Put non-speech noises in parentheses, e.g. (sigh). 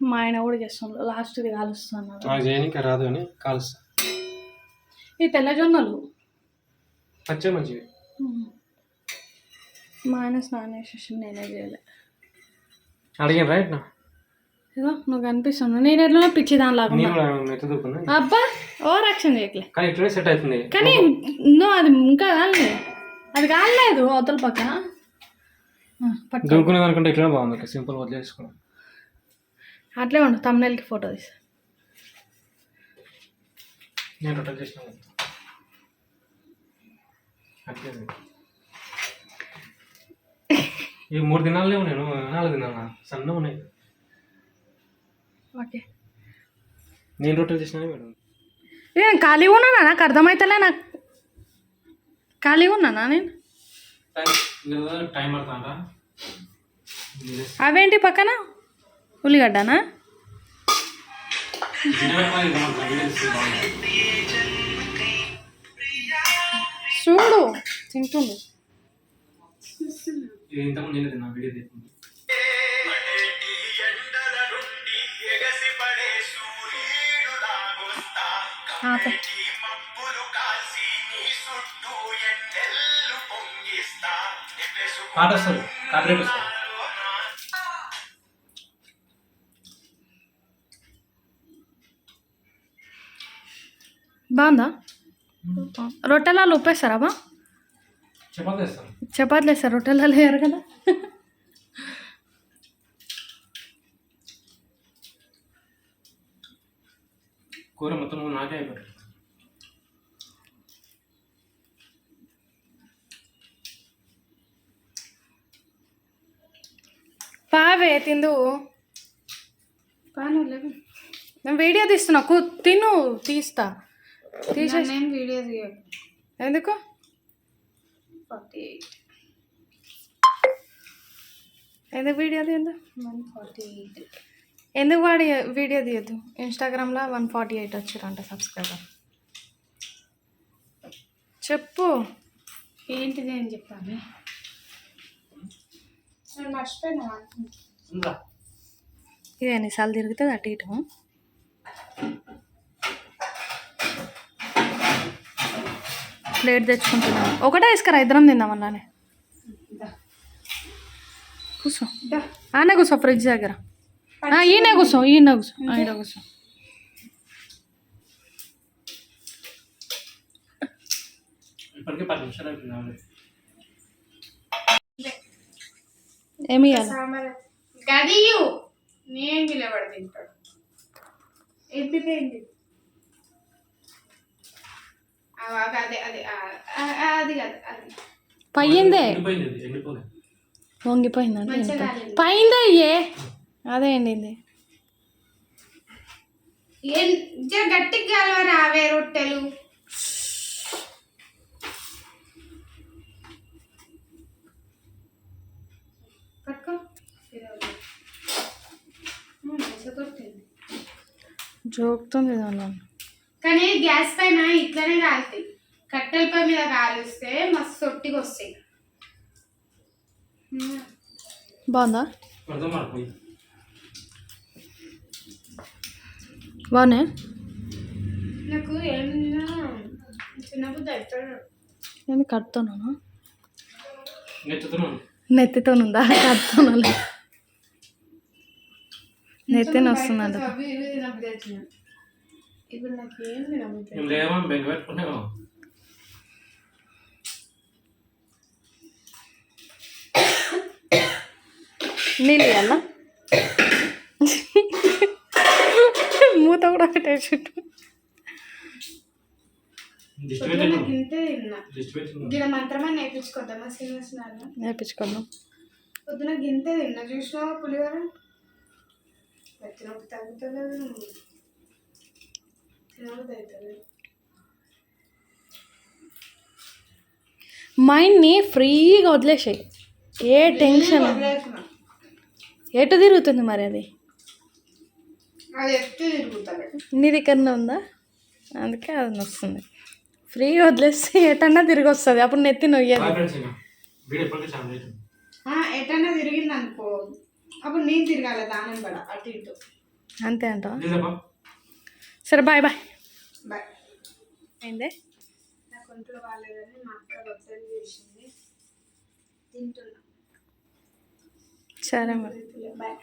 మా ఆయన కూడా చేస్తున్నాడు లాస్ట్ది కాలుస్తున్నాడు నాకు రాదు అని కాలుస్తా. ఈ తెల్ల జొన్నలు పచ్చే మంచివి మా ఆయన స్నానం చేసేసి నేనే చేయలే. అడిగాను రైట్ నా ఇదో నువ్వు కనిపిస్తున్నావు. నేను ఎట్లా పిచ్చి దానిలాగా అబ్బా ఓ రక్షణ చేయట్లే. కానీ ఇట్లనే సెట్ అవుతుంది. కానీ నువ్వు అది ఇంకా కాలేదు అది కాలేదు అవతల పక్క. ఆ, పట్టుకో. దూకునే దానికంటే ఇట్లనే బాగుంది సింపుల్ వదిలేసుకున్నాం అట్లే ఉండు తమ్నెల్కి ఫోటో తీసా. ఈ మూడు దినాలనే నేను నాలుగు దినాల సన్న ఉన్నాయి. ఓకే. నేను రొట్టెలు చేసిన మేడం. నేను ఖాళీగా ఉన్నానా? నాకు అర్థమవుతలే నాకు. ఖాళీగా ఉన్నానా నేను? టైం పడుతుందా? అవేంటి పక్కన? ఉల్లిగడ్డనా? చూడు ఆపే. పాట వస్తుంది కాపరేట్ వస్తుంది. బాగుందా? రొట్టెలలో ఉప్పేస్తారా బా చపాతీలు వేస్తారు రొట్టెలలో వేయరు కదా. కూర మొత్తం నాకే పావే తిందు. పాను లేవు నేను వీడియో తీస్తున్నా కూ తిను తీస్తా. తీసేసి వీడియో ఎందుకు? Forty eight. ఎందుకు వీడియో తీయద్దు? One forty eight. ఎందుకు వాడి వీడియో తీయద్దు? ఇన్స్టాగ్రామ్లో వన్ ఫార్టీ ఎయిట్ వచ్చారంట సబ్స్క్రైబర్. చెప్పు. ఏంటిది అని చెప్పాలి? నేను మర్చిపోయినా. ఇది. ఎన్నిసార్లు తిరుగుతుంది అటు ఇటు. ప్లేట్ తెచ్చుకుంటున్నాను ఒకటే ఇసుకరా ఇద్దరం తిందామన్నానే కూర్చో. ఆనే కూర్చో ఫ్రిడ్జ్ దగ్గర. ఆ, ఈయనే కూర్చో ఈయన కూర్చో. ఆ, ఈడ కూర్చో. ఏమి నేను నిలబడి తింటాడు ఆ, అదే అదే అది కాదు అది. పయ్యిందే కాలేదు. పైందే అయ్యే అదే ఎండింది. కలవరా అవే రొట్టెలు. జోకుతుంది దానిలో. కానీ గ్యాస్ పైన ఇట్లనే కాలుతాయి. కట్టెల పై మీద కాలుస్తే మస్తు సొట్టిగా వస్తాయి. బాగుందా? బాగున్నాయి? నాకు ఏమన్నా చిన్నబుద్ధి అవుతాడు. నేను కడుతున్నాను. నెత్తితోనుందా. కడుతున్నాను. నెత్తిన వస్తుందంట ఇప్పుడు నాకు ఏం తినబుద్ధి మేము లేవా బెంగ పెట్టుకున్నాము నీళ్ళు ఇవ్వాలా (laughs) మూత కూడా పెట్టేసిండు దిష్టి పొద్దున పెట్టినాము గింతే తిన్నా దిష్టి పెట్టినాము గిడ మైండ్ని ఫ్రీగా వదిలేసాయి. ఏ టెన్షన్. ఎటు తిరుగుతుంది మరి అది? అది ఎత్తు తిరుగుతాడు నీ దగ్గరనే ఉందా? అందుకే అది నొస్తుంది ఫ్రీగా వదిలేస్తే ఎటన్నా తిరిగి వస్తుంది. అప్పుడు నెత్తి లేట్ ఎటన్నా తిరిగింది అనుకో. అప్పుడు నేను తిరగాలి దానం పడ అటు ఇటు. అంతే అంటావా? సరే బాయ్ బాయ్ బాయ్ అయిందే? నాకు ఒంట్లో బాగాలేదని మా అక్క రొట్టెలు చేసింది. తింటున్నా. సరే మరి. బాయ్